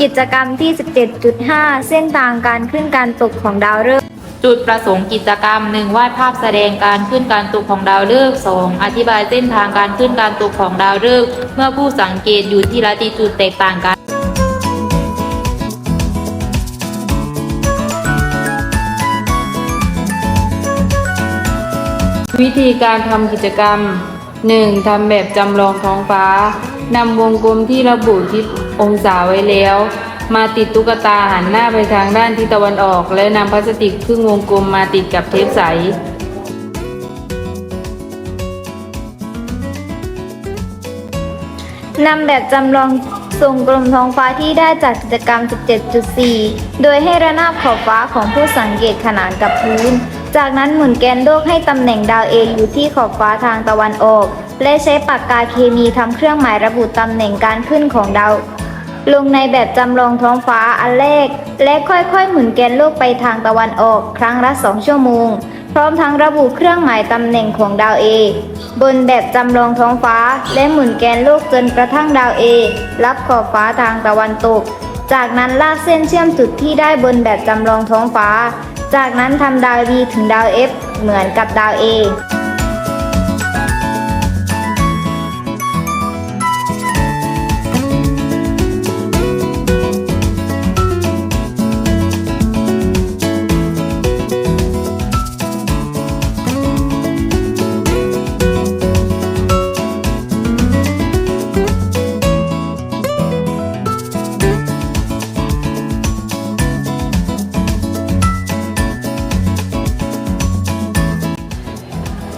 กิจกรรมที่ 17.5 เส้นทางการขึ้นการตกของดาวฤกษ์จุดประสงค์กิจกรรม 1. วาดภาพแสดงการขึ้นการตกของดาวฤกษ์ 2. อธิบายเส้นทางการขึ้นการตกของดาวฤกษ์เมื่อผู้สังเกตอยู่ที่ลัติจูดแตกต่างกันวิธีการทำกิจกรรม 1. ทำแบบจำลองท้องฟ้านำวงกลมที่ระบุทิศองศาไว้แล้ว มาติดตุ๊กตาหันหน้าไปทางด้านทิศตะวันออก และนำพลาสติกครึ่งวงกลมมาติดกับเทปใส นำแบบจำลองทรงกลมท้องฟ้าที่ได้จากกิจกรรม 17.4 โดยให้ระนาบขอบฟ้าของผู้สังเกตขนานกับพื้น จากนั้นหมุนแกนโลกให้ตำแหน่งดาวเออยู่ที่ขอบฟ้าทางตะวันออก และใช้ปากกาเคมีทำเครื่องหมายระบุตำแหน่งการขึ้นของดาวลงในแบบจำลองท้องฟ้าอันแรก และค่อยๆ หมุนแกนโลกไปทางตะวันออก ครั้งละ2ชั่วโมง พร้อมทั้งระบุเครื่องหมายตำแหน่งของดาวเอบนแบบจำลองท้องฟ้า และหมุนแกนโลกจนกระทั่งดาวเอรับขอบฟ้าทางตะวันตก จากนั้นลากเส้นเชื่อมจุดที่ได้บนแบบจำลองท้องฟ้า จากนั้นทำดาวดีถึงดาวเอเหมือนกับดาวเ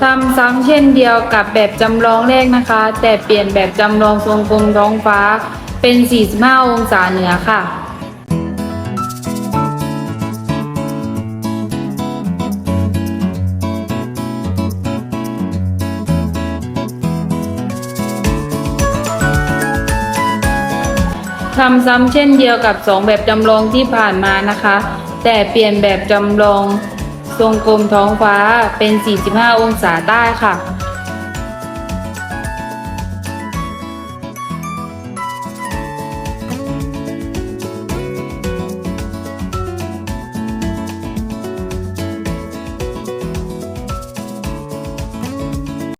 ทำซ้ำเช่นเดียวกับแบบจำลองแรกนะคะ แต่เปลี่ยนแบบจำลองทรงกลมท้องฟ้าเป็น 45 องศาเหนือค่ะทำซ้ำเช่นเดียวกับ 2 แบบจำลองที่ผ่านมานะคะ แต่เปลี่ยนแบบจำลอง ทรงกลมท้องฟ้าเป็น 45 องศาใต้ค่ะ